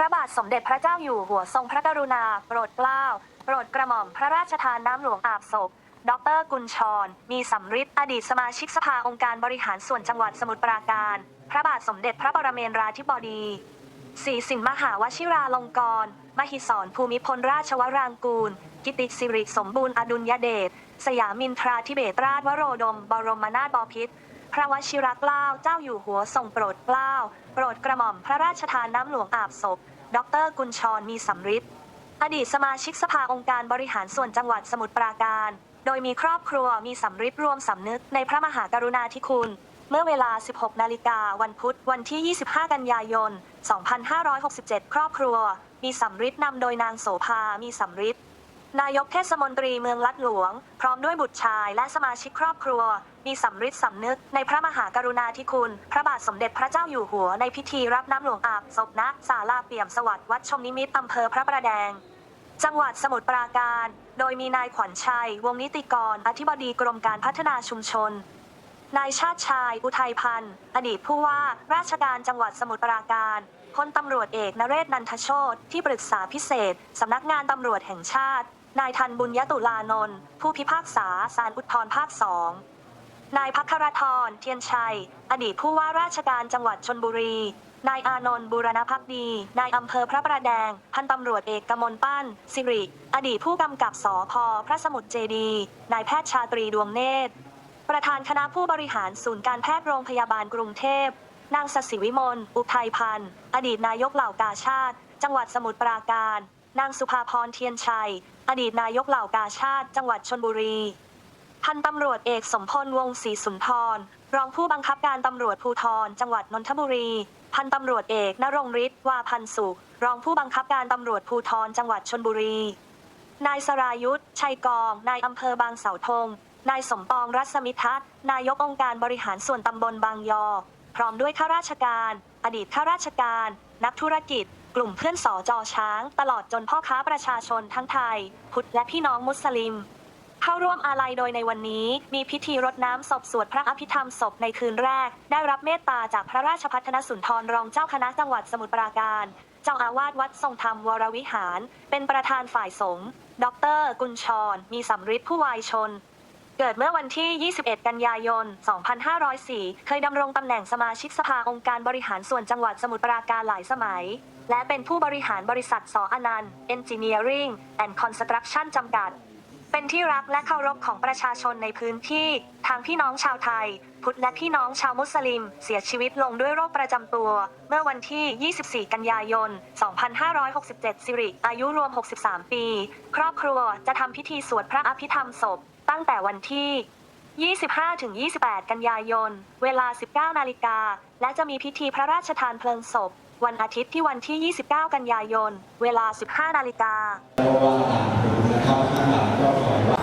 พระบาทสมเด็จพระเจ้าอยู่หัวทรงพระกรุณา โปรดเกล้า โปรดกระหม่อมพระราชทานน้ำหลวงอาบศพ ดรกุลชร มีสำริดอดีตสมาชิกสภาองค์การบริหารส่วนจังหวัดสมุทรปราการ พระบาทสมเด็จพระปรเมนราธิบดีศรีสินมหาวชิราลงกรณ์มหิศรภูมิพลราชวรางกูล กิติสิริสมบูรณ์อดุลยเดช สยามินทราธิเบศราชวโรดม บรมนาถบพิตร ระวชิรเกล้าเจ้าอยู่หัวทรงโปรดเกล้าโปรดกระหม่อมพระราชทานน้ำหลวงอาบศพ ดรกุลชรมีสำริดอดีตสมาชิกสภาองค์การบริหารส่วนจังหวัดสมุทรปราการ โดยมีครอบครัวมีสำริดรวมสำนึกในพระมหากรุณาธิคุณ เมื่อเวลา 16 นาฬิกาวันพุธวันที่ 25 กันยายน 2567 ครอบครัว มีสำริดนำโดยนางโสภา มีสำริด นายกเทศมนตรีเมืองลัดหลวง พร้อมด้วยบุตรชายและสมาชิกครอบครัว มีสำริดสำนึกในพระมหากรุณาธิคุณ พระบาทสมเด็จพระเจ้าอยู่หัวในพิธีรับน้ำหลวงอาบศพณศาลาเปี่ยมสวัสดิ์วัดชมนิมิตอำเภอพระประแดง จังหวัดสมุทรปราการ โดยมีนายขวัญชัย วงนิติกร อธิบดีกรมการพัฒนาชุมชนนายชาติชาย อุทัยพันธ์ อดีตผู้ว่า ราชการจังหวัดสมุทรปราการพลตำรวจเอกนเรศนันทโชตที่ปรึกษาพิเศษ สำนักงานตำรวจแห่งชาติ นายทันบุญยตุลานนท์ผู้พิพากษาศาลอุทธรภาคสองนายพัครธรเทียนชัย อดีตผู้ว่าราชการจังหวัดชนบุรี นายอานนท์บูรณพักดี นายอำเภอพระประแดง พันตำรวจเอกกมลปั้น สิริ อดีตผู้กำกับสอพพระสมุทรเจดี นายแพทย์ชาตรีดวงเนตร ประธานคณะผู้บริหารศูนย์การแพทย์โรงพยาบาลกรุงเทพ นางสศิวิมล อุทัยพันธ์ อดีตนายกเหล่ากาชาติ จังหวัดสมุทรปราการ นางสุภาพรเทียนชัย อดีตนายกเหล่ากาชาติ จังหวัดชนบุรี พันตำรวจเอกสมพลวงศรีสุนทร รองผู้บังคับการตำรวจภูธรจังหวัดนนทบุรี พันตำรวจเอกนรงฤทธิ์วาพันสุข รองผู้บังคับการตำรวจภูธรจังหวัดชนบุรี นายสรายุทธ์ชัยกอง นายอำเภอบางเสาธง นายสมปองรัศมิทัศน์ นายกองค์การบริหารส่วนตำบลบางยอ พร้อมด้วยข้าราชการ อดีตข้าราชการ นักธุรกิจ กลุ่มเพื่อนสอจอช้าง ตลอดจนพ่อค้าประชาชนทั้งไทย พุทธและพี่น้องมุสลิม เข้าร่วมอาลัยโดยในวันนี้ มีพิธีรดน้ำศพสวดพระอภิธรรมศพในคืนแรก ได้รับเมตตาจากพระราชพัฒนสุนทรรองเจ้าคณะจังหวัดสมุทรปราการเจ้าอาวาสวัดทรงธรรมวรวิหาร เป็นประธานฝ่ายสงฆ์ดอกเตอรกุลชร มีสำริดผู้วายชน เกิดเมื่อวันที่ 21 กันยายน 2504 เคยดำรงตำแหน่งสมาชิกสภาองค์การบริหารส่วนจังหวัดสมุทรปราการหลายสมัย และเป็นผู้บริหารบริษัทสออนันต์ Engineering and Construction จำกัด เป็นที่รักและเคารพของประชาชนในพื้นที่ ทางพี่น้องชาวไทย พุทธและพี่น้องชาวมุสลิม เสียชีวิตลงด้วยโรคประจำตัว เมื่อวันที่ 24 กันยายน 2567 สิริ อายุรวม 63 ปี ครอบครัวจะทำพิธีสวดพระอภิธรรมศพ ตั้งแต่วันที่ 25-28 กันยายน เวลา 19 นาฬิกา และจะมีพิธีพระราชทานเพลิงศพ วันอาทิตย์ที่วันที่ 29 กันยายน เวลา 15 นาฬิกาแล้วาอ่านดูนะครับข้างหลังก็ขอว่า